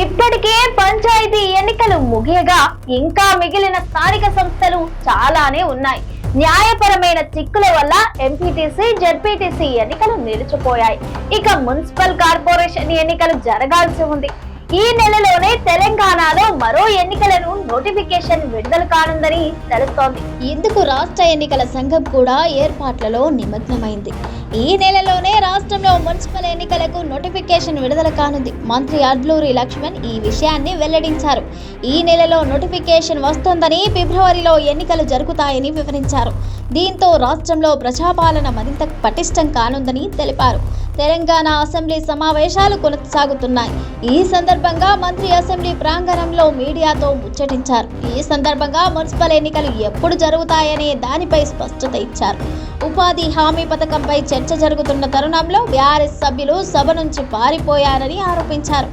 ఇప్పటికే పంచాయతీ ఎన్నికలు ముగియగా ఇంకా మిగిలిన స్థానిక సంస్థలు చాలానే ఉన్నాయి. న్యాయపరమైన చిక్కుల వల్ల ఎంపీటీసీ జెడ్పీటీసీ ఎన్నికలు నిలిచిపోయాయి. ఇక మున్సిపల్ కార్పొరేషన్ ఎన్నికలు జరగాల్సి ఉంది. ఈ నెలలోనే తెలంగాణలో మరో ఎన్నికలను నోటిఫికేషన్ విడుదల కానుందని తెలుస్తోంది. ఇందుకు రాష్ట్ర ఎన్నికల సంఘం కూడా ఏర్పాట్లలో నిమగ్నమైంది. ఈ నెలలోనే రాష్ట్రంలో మున్సిపల్ ఎన్నికలకు నోటిఫికేషన్ విడుదల కానుంది. మంత్రి అడ్లూరి లక్ష్మణ్ ఈ విషయాన్ని వెల్లడించారు. ఈ నెలలో నోటిఫికేషన్ వస్తోందని ఫిబ్రవరిలో ఎన్నికలు జరుగుతాయని వివరించారు. దీంతో రాష్ట్రంలో ప్రజాపాలన మరింత పటిష్టం కానుందని తెలిపారు. తెలంగాణ అసెంబ్లీ సమావేశాలు కొనసాగుతున్నాయి. ఈ సందర్భంగా మంత్రి అసెంబ్లీ ప్రాంగణంలో మీడియాతో ముచ్చటించారు. ఈ సందర్భంగా మున్సిపల్ ఎన్నికలు ఎప్పుడు జరుగుతాయనే దానిపై స్పష్టత ఇచ్చారు. ఉపాధి హామీ పథకంపై చర్చ జరుగుతున్న తరుణంలో బీఆర్ఎస్ సభ్యులు సభ నుంచి పారిపోయారని ఆరోపించారు.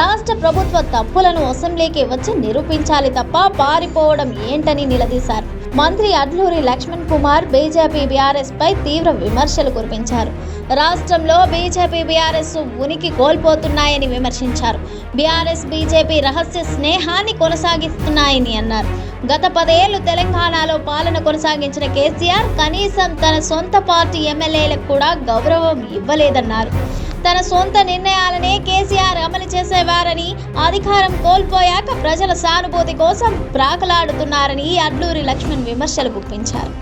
రాష్ట్ర ప్రభుత్వ తప్పులను అసెంబ్లీకి వచ్చి నిరూపించాలి తప్ప పారిపోవడం ఏంటని నిలదీశారు. మంత్రి అడ్లూరి లక్ష్మణ్ కుమార్ బీజేపీ బీఆర్ఎస్ పై తీవ్ర విమర్శలు కురిపించారు. రాష్ట్రంలో బీజేపీ బీఆర్ఎస్ ఉనికి కోల్పోతున్నాయని విమర్శించారు. బీఆర్ఎస్ బీజేపీ రహస్య స్నేహాన్ని కొనసాగిస్తున్నాయని అన్నారు. గత పదేళ్ళు తెలంగాణలో పాలన కొనసాగించిన కేసీఆర్ కనీసం తన సొంత పార్టీ ఎమ్మెల్యేలకు కూడా గౌరవం ఇవ్వలేదన్నారు. తన సొంత నిర్ణయాలనే కేసీఆర్ అమలు చేసేవారని అధికారం కోల్పోయాక ప్రజల సానుభూతి కోసం ప్రాకలాడుతున్నారని అడ్లూరి లక్ష్మణ్ విమర్శలు గుప్పించారు.